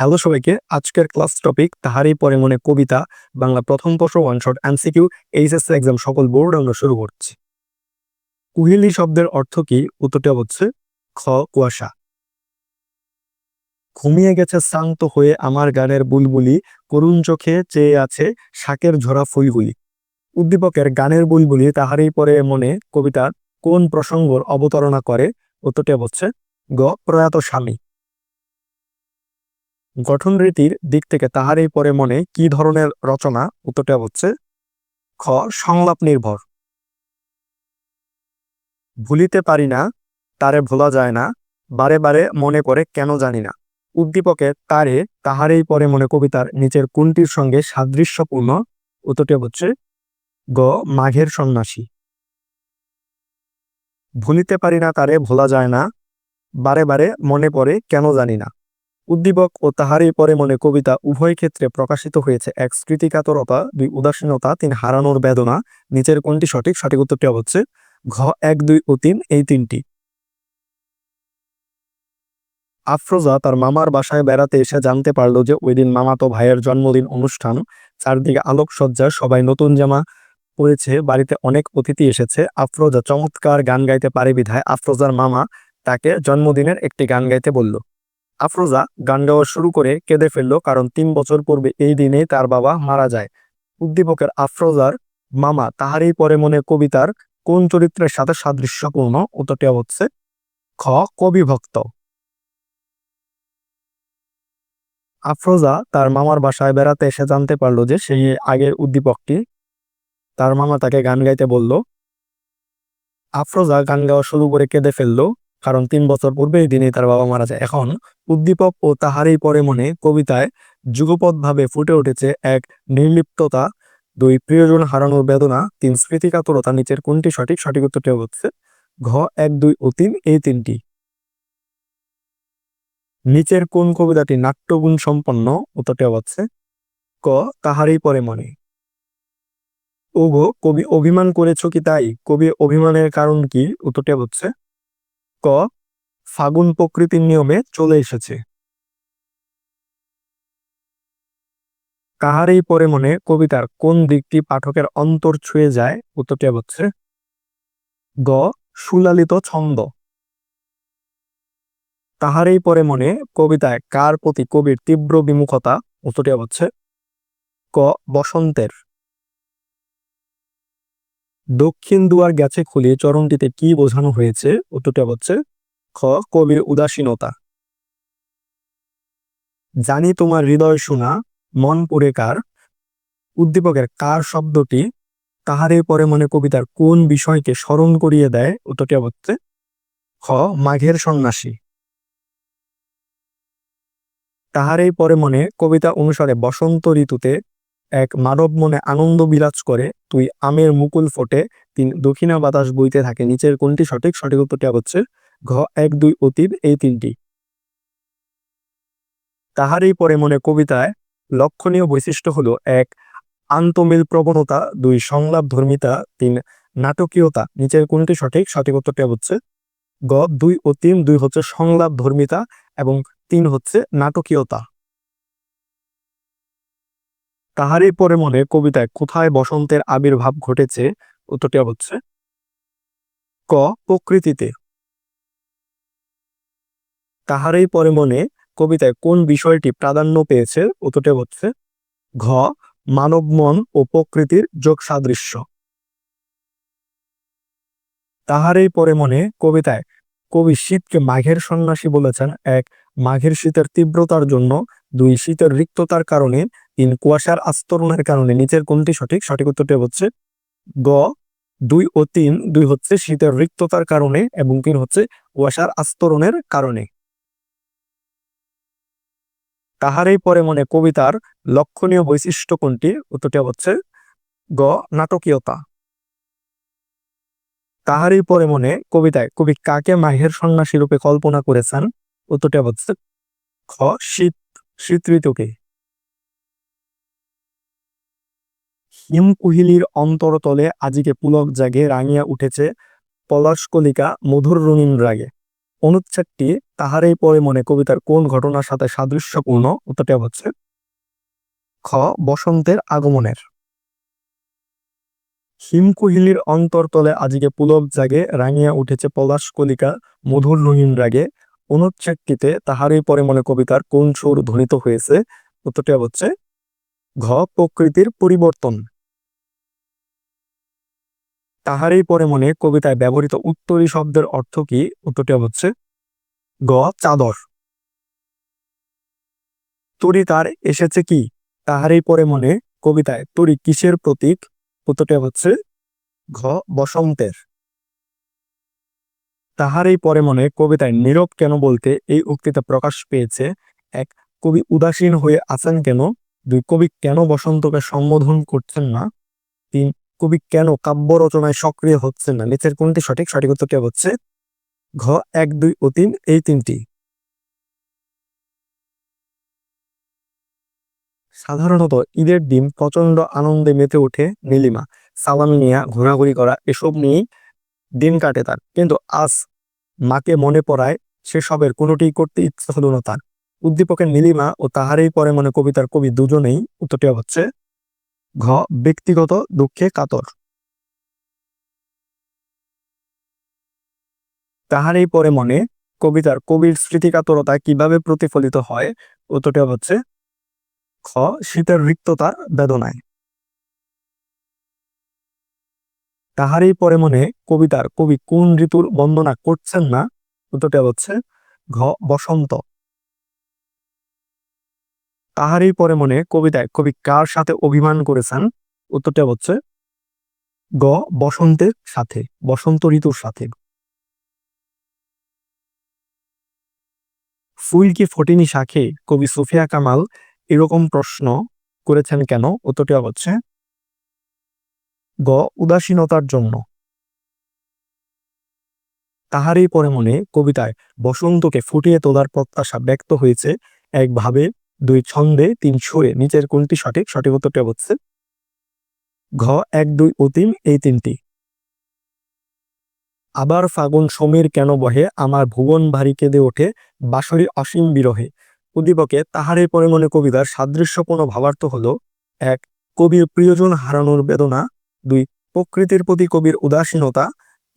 Hello সবাইকে, আজকের class topic তাহারই পরে মনে কবিতা, বাংলা প্রথম বর্ষ one shot MCQ HSC exam সকল বোর্ড আমরা শুরু করছি। কুহেলি শব্দের অর্থ কি? উত্তরটা হচ্ছে, খ, কুয়াশা। ঘুমিয়ে গেছে শান্ত হয়ে আমার গানের বুলবুলি, করুণ চোখে চেয়ে আছে শাকের ঝরা ফুলগুলি। উদ্দীপকের গানের বুলবুলি, তাহারই পরে মনে কবিতার কোন প্রসঙ্গর অবতারণা করে? উত্তরটা হচ্ছে, গ, প্রয়াত স্বামী। গঠন রীতির দিক থেকে তাহারই পরে মনে কি ধরনের রচনা? উত্তরটা হচ্ছে, খ, সংলাপ নির্ভর। ভুলিতে পারি না, তারে ভোলা যায় না, বারে বারে মনে করে কেন জানি না। উদ্দীপকে তারে তাহারেই পরে মনে কবিতার নিচের কোনটির সঙ্গে সাদৃশ্যপূর্ণ? উত্তরটি হচ্ছে, গ, মাঘের সন্ন্যাসী। ভুলিতে পারি না, তারে ভোলা যায় না, বারে বারে মনে পড়ে কেন জানি না। উদ্দীপক ও তাহারই পরে মনে কবিতা উভয় ক্ষেত্রে প্রকাশিত হয়েছে। এক স্মৃতিকাতরতা, দুই উদাসীনতা, তিন হারানোর বেদনা, নিচের কোনটি সঠিক সঠিক উত্তরটি হচ্ছে ঘ, এক, দুই ও তিন, এই তিনটি। আফরোজা তার মামার বাসায় বেড়াতে এসে জানতে পারল যে ওই দিন মামাতো ভাইয়ের জন্মদিন অনুষ্ঠান। চারদিকে আলোকসজ্জা, সবাই নতুন জামা পরেছে, বাড়িতে অনেক অতিথি এসেছে। আফরোজা চমৎকার গান গাইতে পারে বিধায় আফরোজার মামা তাকে জন্মদিনের একটি গান গাইতে বলল। আফরোজা গান গাওয়া শুরু করে কেঁদে ফেলল কারণ তিন বছর পূর্বে এই দিনে তার বাবা মারা যায়। উদ্দীপকের আফরোজার মামা তাহারই পরে মনে কবিতার কোন চরিত্রের সাথে সাদৃশ্যপূর্ণ উত্তরটি হচ্ছে খ কবি ভক্ত আফরোজা তার মামার বাসায় বেড়াতে এসে জানতে পারল যে সেই আগের উদ্দীপকটি তার মামা তাকে গান গাইতে বলল। আফরোজা গান গাওয়া শুরু করে কেঁদে ফেলল। কারণ তিন বছর পূর্বে এই দিনে তার বাবা মারা যায়। এখন উদ্দীপক ও তাহারই পরে মনে কবিতায় যুগপৎভাবে ফুটে উঠেছে এক নির্লিপ্ততা। দুই প্রিয়জন হারানোর বেদনা, তিন স্মৃতিকাতরতা, নিচের কোনটি সঠিক সঠিক উত্তরটি হচ্ছে ঘ, এক, দুই ও তিন, এই তিনটি। নিচের কোন কবিতাটি নাট্যগুণ সম্পন্ন? উত্তরটি হচ্ছে ক, তাহারই পরে মনে। ওগো, কবি অভিমান করেছ কি তাই? কবি অভিমানের কারণ কি? উত্তরটি হচ্ছে ক, ফাগুন প্রকৃতির নিয়মে চলে এসেছে। কাহারই পরে মনে কবিতার কোন দিকটি পাঠকের অন্তর ছুঁয়ে যায়, উত্তরটি হচ্ছে গ, সুলালিত ছন্দ। তাহারই পরে মনে কবিতায় কার প্রতি কবির তীব্র বিমুখতা, উত্তরটি হচ্ছে ক, বসন্তের। দক্ষিণ দুয়ার গেছে খুলে চরণটিতে কি বোঝানো হয়েছে? উত্তরটা হচ্ছে, খ, কবির উদাসীনতা। জানি তোমার হৃদয় শোনা, মন পড়ে কার? উদ্দীপকের কার শব্দটি? তাহারে পরে মনে কবিতার কোন বিষয়কে স্মরণ করিয়ে দেয়? উত্তরটি হচ্ছে, খ, মাঘের সন্ন্যাসী। তাহারেই পরে মনে কবিতা অনুসারে বসন্ত ঋতুতে এক মানব মনে আনন্দ বিরাজ করে, তুই আমের মুকুল ফোটে, তিন দক্ষিণা বাতাস বইতে থাকে, নিচের কোনটি সঠিক সঠিক উত্তরটি হচ্ছে ঘ, এক, দুই অতীত, এই তিনটি। তাহারই পরে মনে কবিতায় লক্ষণীয় বৈশিষ্ট্য হলো, এক, আন্তমিল প্রবণতা, দুই, সংলাপ ধর্মিতা, তিন, নাটকীয়তা, নিচের কোনটি সঠিক সঠিক উত্তরটি হচ্ছে গ দুই ও তিন দুই হচ্ছে সংলাপ ধর্মিতা, এবং তিন হচ্ছে নাটকীয়তা। তাহারই পরে মনে কবিতায় কোথায় বসন্তের আবির্ভাব ঘটেছে, উত্তরটি হচ্ছে ক, প্রকৃতিতে। তাহারই পরে মনে কবিতায় কোন বিষয়টি প্রাধান্য পেয়েছে, উত্তরটি হচ্ছে ঘ, মানব মন ও প্রকৃতির যোগ সাদৃশ্য তাহারই পরে মনে কবিতায় কবি শীতকে মাঘের সন্ন্যাসী বলেছেন এক, মাঘের শীতের তীব্রতার জন্য, দুই, শীতের রিক্ততার কারণে, তিন, কুয়াশার আস্তরণের কারণে, নিচের কোনটি সঠিক? সঠিক উত্তরটি হচ্ছে গ, দুই ও তিন, দুই হচ্ছে শীতের রিক্ততার কারণে এবং তিন হচ্ছে কুয়াশার আস্তরণের কারণে। তাহারই পরে মনে কবিতার লক্ষণীয় বৈশিষ্ট্য কোনটি? উত্তরটি হচ্ছে গ, নাটকীয়তা। তাহারই পরে মনে কবিতায়, কবি কাকে মাহের সন্ন্যাসী রূপে কল্পনা করেছেন? উত্তরটি হচ্ছে খ, শীত শীত ঋতুকে। হিমকুহিলির অন্তরতলে আজিকে পুলক জাগে রাঙিয়া উঠেছে পলাশ কলিকা মধুর রঙিন রাগে। অনুচ্ছেদটি তাহারই পরে মনে কবিতার কোন ঘটনার সাথে সাদৃশ্যপূর্ণ? উত্তরটি হচ্ছে খ, বসন্তের আগমনের। হিমকুহিলির অন্তরতলে আজকে পুলক জাগে রাঙিয়া উঠেছে পলাশ কলিকা, মধুর রঙিন রাগে। অনুচ্ছেদটিতে তাহারই পরে মনে কবিতার কোন সুর ধ্বনিত হয়েছে? উত্তরটি হচ্ছে, ঘ, প্রকৃতির পরিবর্তন। তাহারই পরে মনে কবিতায় ব্যবহৃত উত্তরী শব্দের অর্থ কি? উত্তরটি হচ্ছে, গ, চাদর। তরি তার এসেছে কি? তাহারই পরে মনে কবিতায় তরি কিসের প্রতীক? উত্তরটি হচ্ছে ঘ বসন্তের। তাহারই পরে মনে কবিতায় নীরব কেন বলতে এই উক্তিতে প্রকাশ পেয়েছে? এক, কবি উদাসীন হয়ে আছেন কেন? দুই, কবি কেন বসন্তকে সম্বোধন করছেন না? তিন, কবি কেন কাব্য রচনায় সক্রিয় হচ্ছেন না? নিচের কোনটি সঠিক? সঠিক উত্তরটি হচ্ছে ঘ, এক, দুই ও তিন। এই তিনটি। সাধারণত ঈদের দিন প্রচণ্ড আনন্দে মেতে ওঠে নীলিমা। সালামি নিয়ে ঘোরাঘুরি করা এসব নিয়েই দিন কাটে তার। কিন্তু আজ মাকে মনে পড়ায় সেসবের কোনোটিই করতে ইচ্ছা হলো না তার। উদ্দীপকের নীলিমা ও তাহারই পরে মনে কবিতার কবি দুজনেই উত্তরটি হচ্ছে ঘ, ব্যক্তিগত দুঃখে কাতর। তাহারই পরে মনে কবিতার কবির স্মৃতিকাতরতা কীভাবে প্রতিফলিত হয়, উত্তরটি হচ্ছে খ, শীতের রিক্ততার বেদনায়। তাহারই পরে মনে কবিতার, কবি কোন ঋতুর বন্দনা করছেন না? উত্তরটি হচ্ছে, ঘ, বসন্ত। তাহারই পরে মনে কবিতায়, কবি কার সাথে অভিমান করেছেন? উত্তরটা হচ্ছে, গ, বসন্তের সাথে, বসন্ত ঋতুর সাথে। ফুল কি ফটিনি শাখে? কবি সুফিয়া কামাল এরকম প্রশ্ন করেছেন কেন? উত্তরটি হচ্ছে, গ, উদাসীনতার জন্য। তাহারই পরে মনে কবিতায় বসন্তকে ফুটিয়ে তোলার প্রত্যাশা ব্যক্ত হয়েছে একভাবে দুই ছন্দে, তিন সুরে। নিচের কোনটি সঠিক? সঠিক উত্তরটি হচ্ছে, ঘ, এক, দুই তিন, এই তিনটি। আবার ফাগুন সমীর কেন বহে? আমার ভুবন ভারী কেঁদে ওঠে বাসরি অসীম বিরহে। উদ্দীপকে তাহারে পরে মনে কবিতার সাদৃশ্যপূর্ণ ভাবার্থ হল, এক, কবির প্রিয়জন হারানোর বেদনা, দুই, প্রকৃতির প্রতি কবির উদাসীনতা,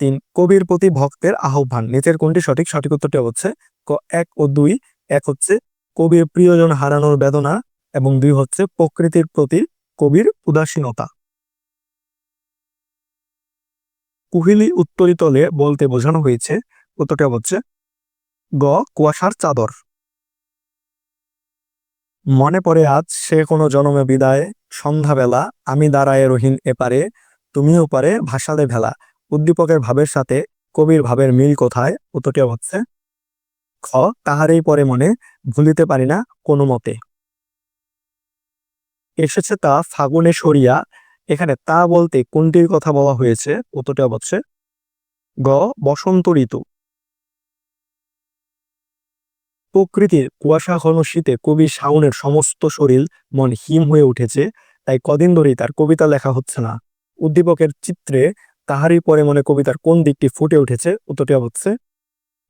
তিন, কবির প্রতি ভক্তের আহ্বান। নিচের কোনটি সঠিক? সঠিক উত্তরটি হচ্ছে ক, এক ও দুই, এক হচ্ছে কবির প্রিয়জন হারানোর বেদনা এবং দুই হচ্ছে প্রকৃতির প্রতি কবির উদাসীনতা। কুহিলি উত্তরিতলে বলতে বোঝানো হয়েছে, উত্তরটা হচ্ছে গ, কুয়াশার চাদর। মনে পড়ে আজ সে কোনো জনমে বিদায়, সন্ধ্যাবেলা আমি দাঁড়ায় রহিন এপারে তুমিও পারে ভাষালে ভেলা। উদ্দীপকের ভাবের সাথে কবির ভাবের মিল কোথায়? উত্তরটি হচ্ছে, খ, তাহারই পরে মনে ভুলিতে পারি না কোনো মতে। এসেছে তা ফাগুনে সরিয়া, এখানে তা বলতে কোনটির কথা বলা হয়েছে? উত্তরটা হচ্ছে, গ, বসন্ত ঋতু। প্রকৃতির কুয়াশা ঘন শীতে কবি শাউনের সমস্ত শরীর মন হিম হয়ে উঠেছে, তাই কদিন ধরেই তার কবিতা লেখা হচ্ছে না। উদ্দীপকের চিত্রে তাহারই পরে মনে কবিতার কোন দিকটি ফুটে উঠেছে, উত্তরটি হচ্ছে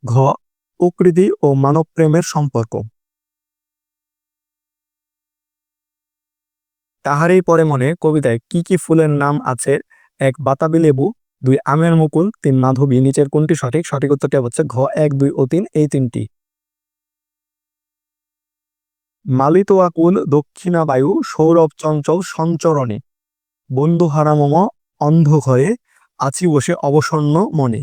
ঘ, প্রকৃতি ও মানব প্রেমের সম্পর্ক। তাহারই পরে মনে কবিতায় কি কি ফুলের নাম আছে, এক বাতাবি লেবু, দুই আমের মুকুল, তিন মাধবী, নিচের কোনটি সঠিক সঠিক উত্তরটি হচ্ছে ঘ, এক, দুই ও তিন, এই তিনটি। মালিত আকুল দক্ষিণা বায়ু সৌরভ চঞ্চল সঞ্চরণে। বন্ধু হারামম অন্ধ ঘরে আছি বসে অবসন্ন মনে।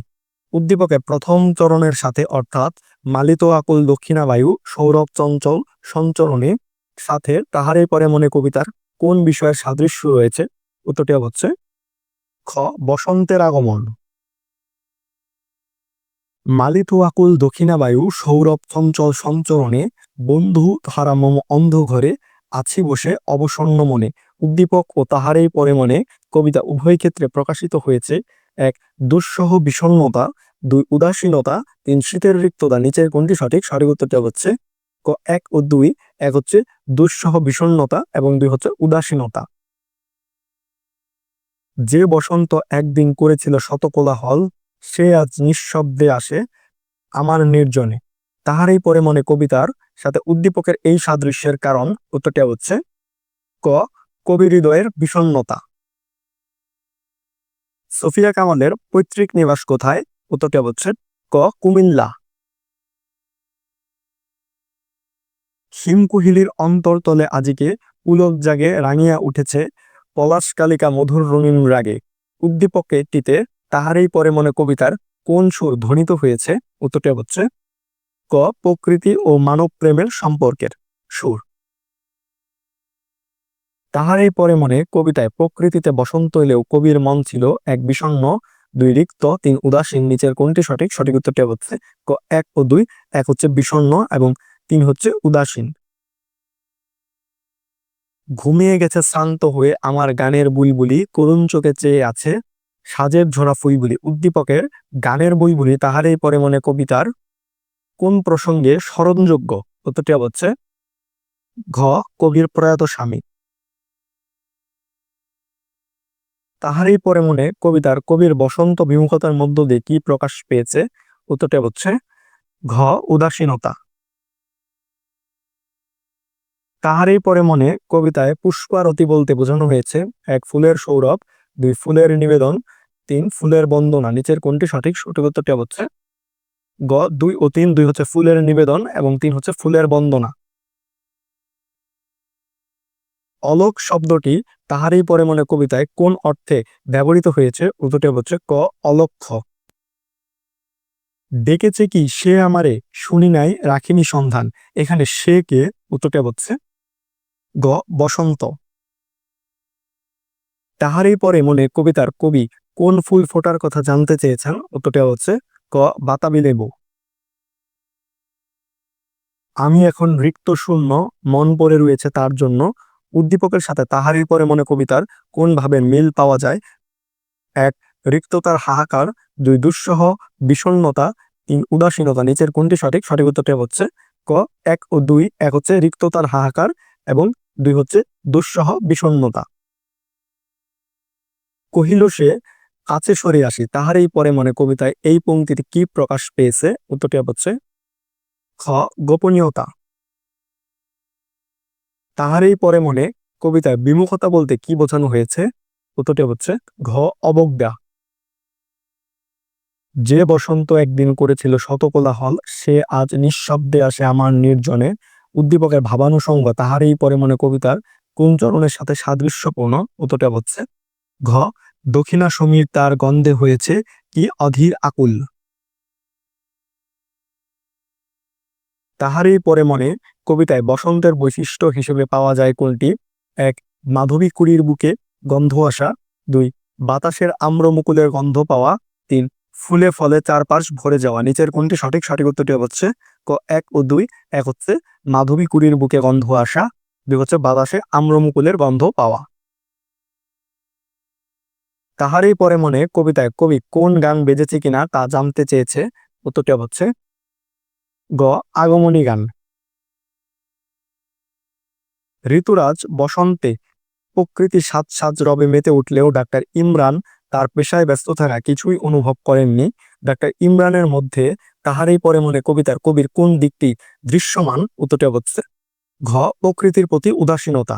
উদ্দীপকে প্রথম চরণের সাথে অর্থাৎ মালিত আকুল দক্ষিণা বায়ু সৌরভ চঞ্চল সঞ্চরণে সাথে তাহারে পরে মনে কবিতার কোন বিষয়ের সাদৃশ্য রয়েছে? উত্তরটি হচ্ছে, খ, বসন্তের আগমন। মালিত আকুল দক্ষিণা বায়ু সৌরভ চঞ্চল সঞ্চরণে বন্ধু ধারামম অন্ধ ঘরে আছি বসে অবসন্ন মনে। উদ্দীপক ও তাহারেই পরে মনে কবিতা উভয় ক্ষেত্রে প্রকাশিত হয়েছে। এক, দুঃসহ বিষণ্নতা দুই, উদাসীনতা, তিন, শীতের রিক্ততা, নিচের কোনটি সঠিক? সঠিক উত্তরটা হচ্ছে এক ও দুই। এক হচ্ছে দুঃসহ বিষণ্নতা এবং দুই হচ্ছে উদাসীনতা। যে বসন্ত একদিন করেছিল শত কোলাহল সে আজ নিঃশব্দে আসে আমার নির্জনে। তাহারই পরে মনে কবিতার সাথে উদ্দীপকের এই সাদৃশ্যের কারণ উত্তরটা হচ্ছে ক কবি হৃদয়ের বিষণ্নতা সোফিয়া কামালের পৈতৃক নিবাস কোথায়? উত্তরটা হচ্ছে ক, কুমিল্লা। হিমকুহিলির অন্তরতলে আজিকে পুলক জাগে রাঙিয়া উঠেছে পলাশ কালিকা মধুর রঙিন রাগে। উদ্দীপকে টিতে তাহারই পরে মনে কবিতার কোন সুর ধ্বনিত হয়েছে? উত্তরটা হচ্ছে ক, প্রকৃতি ও মানব প্রেমের সম্পর্কের সুর। তাহারই পরে মনে কবিতায় প্রকৃতিতে বসন্ত এলেও কবির মন ছিল এক বিষণ্ন, দুই রিক্ত, তিন উদাসীন, নিচের কোনটি সঠিক? সঠিক উত্তরটা হচ্ছে ক, এক ও দুই, এক হচ্ছে বিষণ্ণ এবং তিন হচ্ছে উদাসীন। ঘুমিয়ে গেছে শান্ত হয়ে আমার গানের বুলবুলি করুণ চোখে চেয়ে আছে সাজের ঝোড়া ফুইবুলি উদ্দীপকের গানের বইগুলি তাহারই পরে মনে কবিতার কোন প্রসঙ্গে স্মরণযোগ্য? উত্তরটি হচ্ছে ঘ. কবির প্রয়াত স্বামী। তাহারই পরে মনে কবিতার কবির বসন্ত বিমুখতার মধ্য দিয়ে কি প্রকাশ পেয়েছে? উত্তরটা হচ্ছে ঘ. উদাসীনতা। তাহারই পরে মনে কবিতায় পুষ্পারতি বলতে বোঝানো হয়েছে, এক ফুলের সৌরভ দুই ফুলের নিবেদন, তিন ফুলের বন্দনা, নিচের কোনটি সঠিক সঠিক উত্তরটি হচ্ছে গ, দুই ও তিন, দুই হচ্ছে ফুলের নিবেদন এবং তিন হচ্ছে ফুলের বন্দনা। অলোক শব্দটি তাহারই পরে মনে কবিতায় কোন অর্থে ব্যবহৃত হয়েছে, উত্তরটি হচ্ছে ক, অলক্ষ। ডেকেছে কি, সে আমারে শুনি নাই, রাখিনি সন্ধান। এখানে সে কে, উত্তরটা হচ্ছে গ, বসন্ত। তাহারই পরে মনে কবিতার কবি কোন ফুল ফোটার কথা জানতে চেয়েছেন? উত্তরটা হচ্ছে ক, বাতাবি লেবু। আমি এখন রিক্ত শূন্য মন পড়ে রয়েছে তার জন্য। উদ্দীপকের সাথে তাহারই পরে মনে কবিতার কোন ভাবে মিল পাওয়া যায়? এক, রিক্ততার হাহাকার। দুই, দুঃসহ বিষণ্নতা তিন, উদাসীনতা। নিচের কোনটি সঠিক? সঠিক উত্তরটি হচ্ছে ক, এক ও দুই। এক হচ্ছে রিক্ততার হাহাকার এবং দুই হচ্ছে দুঃসহ বিষণ্নতা কহিল সে, কাছে সরে আসি। তাহারই পরে মনে কবিতায় এই পঙ্ক্তিটি কি প্রকাশ পেয়েছে? উত্তরটি হচ্ছে, খ, গোপনীয়তা। তাহারই পরে মনে কবিতায় বিমুখতা বলতে কি বোঝানো হয়েছে? উত্তরটি হচ্ছে, ঘ, অবজ্ঞা। যে বসন্ত একদিন করেছিল শতকোলাহল, সে আজ নিঃশব্দে আসে আমার নির্জনে। উদ্দীপকের ভাবানুসঙ্গ তাহারই পরে মনে কবিতার কোন চরণের সাথে সাদৃশ্যপূর্ণ? উত্তরটা হচ্ছে ঘ, দক্ষিণা সমীর তার গন্ধে হয়েছে কি অধীর আকুল। তাহারই পরে মনে কবিতায় বসন্তের বৈশিষ্ট্য হিসেবে পাওয়া যায় কোনটি? এক, মাধবী কুড়ির বুকে গন্ধ আসা। দুই, বাতাসের আম্রমুকুলের গন্ধ পাওয়া। তিন, ফুলে ফলে চারপাশ ভরে যাওয়া। নিচের কোনটি সঠিক সঠিক উত্তরটি হচ্ছে ক, এক ও দুই। এক হচ্ছে মাধবী কুড়ির বুকে গন্ধ আসা। দুই হচ্ছে বাতাসে আম্রমুকুলের গন্ধ পাওয়া। তাহারই পরে মনে কবিতায়, কবি, কোন গান বেজেছে কিনা তা জানতে চেয়েছে? উত্তরটি হচ্ছে গ, আগমনী গান। ঋতুরাজ বসন্তে প্রকৃতি সাজ সাজ রবে মেতে উঠলেও ডাক্তার ইমরান তার পেশায় ব্যস্ত থাকা কিছুই অনুভব করেননি। ডাক্তার ইমরানের মধ্যে তাহারই পরে মনে কবিতার, কবির কোন দিকটি দৃশ্যমান? উত্তরটা হচ্ছে ঘ প্রকৃতির প্রতি উদাসীনতা।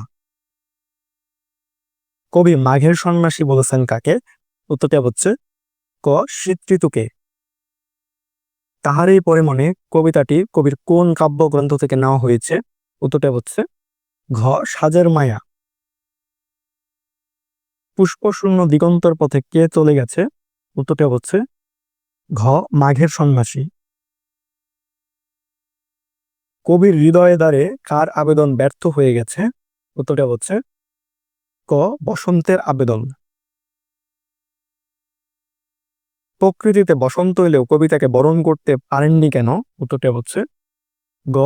কবি মাঘের সন্ন্যাসী বলেছেন কাকে? উত্তরটা হচ্ছে ক ঋতুকে তাহারই পরে মনে কবিতাটি কবির কোন কাব্যগ্রন্থ থেকে নেওয়া হয়েছে? উত্তরটা হচ্ছে ঘ সাজের মায়া। পুষ্পশূন্য দিগন্তর পথে কে চলে গেছে? উত্তরটা হচ্ছে ঘ মাঘের সন্ন্যাসী। কবির হৃদয়ে দ্বারে কার আবেদন ব্যর্থ হয়ে গেছে? উত্তরটা হচ্ছে ক বসন্তের আবেদন। প্রকৃতিতে বসন্ত এলেও কবিতাকে বরণ করতে পারেননি কেন? উত্তরটা হচ্ছে, গ,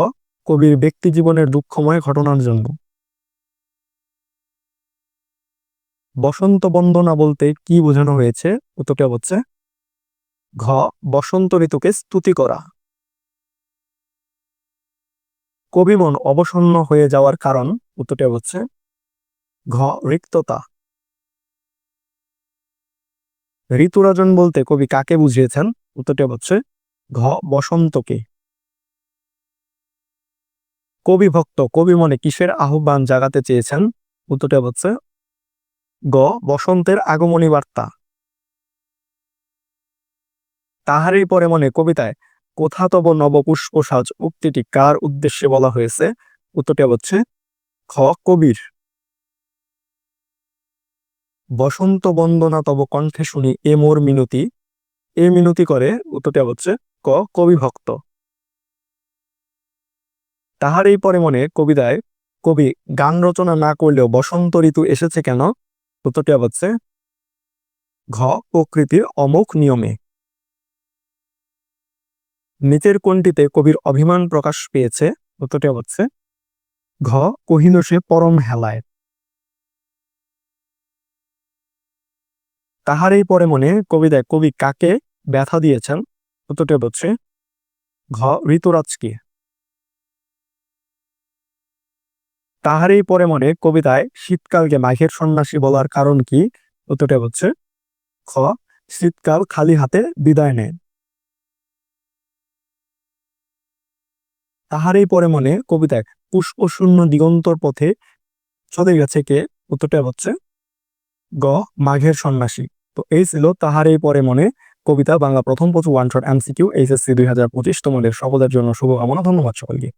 কবির ব্যক্তি জীবনের দুঃখময় ঘটনার জন্য। বসন্ত বন্দনা বলতে কি বোঝানো হয়েছে? উত্তরটা হচ্ছে, ঘ, বসন্ত ঋতুকে স্তুতি করা। কবিমন অবসন্ন হয়ে যাওয়ার কারণ উত্তরটা হচ্ছে ঘ রিক্ততা ঋতুরাজন বলতে কবি কাকে বুঝিয়েছেন? উত্তরটা হচ্ছে ঘ বসন্তকে কবি ভক্ত, কবি মনে কিসের আহ্বান জাগাতে চেয়েছেন? উত্তরটা হচ্ছে গ বসন্তের আগমনী বার্তা। তাহারই পরে মনে কবিতায় কোথা তব নবপুষ্প সাজ, উক্তিটি কার উদ্দেশ্যে বলা হয়েছে? উত্তরটা হচ্ছে খ কবির বসন্ত বন্দনা তব কণ্ঠে শুনি এ মোর মিনতি। এ মিনতি করে, উত্তরটা হচ্ছে ক কবি ভক্ত তাহার এই পরে মনে কবিতায়, কবি, গান রচনা না করলেও বসন্ত ঋতু এসেছে কেন? উত্তরটা হচ্ছে ঘ, প্রকৃতির অমোঘ নিয়মে। নিচের কোনটিতে কবির অভিমান প্রকাশ পেয়েছে? উত্তরটা হচ্ছে ঘ কহিনসে পরম হেলায়। তাহারই পরে মনে কবিতায়, কবি কাকে ব্যথা দিয়েছেন? উত্তরটা হচ্ছে, ঘ ঋতুরাজকে তাহারই পরে মনে কবিতায়, শীতকালকে মাঘের সন্ন্যাসী বলার কারণ কি? উত্তরটা হচ্ছে খ শীতকাল খালি হাতে বিদায় নেয়। তাহারই পরে মনে কবিতায়, পুষ্প শূন্য দিগন্তর পথে চলে গেছে কে? উত্তরটা হচ্ছে, গ, মাঘের সন্ন্যাসী। তো এই ছিল তাহার এই পরে মনে কবিতা বাংলা প্রথম প্রচুর ওয়ান শট এমসিকিউ এইচএসসি দুই হাজার পঁচিশ। তোমাদের সকলের জন্য শুভকামনা, ধন্যবাদ সকলকে।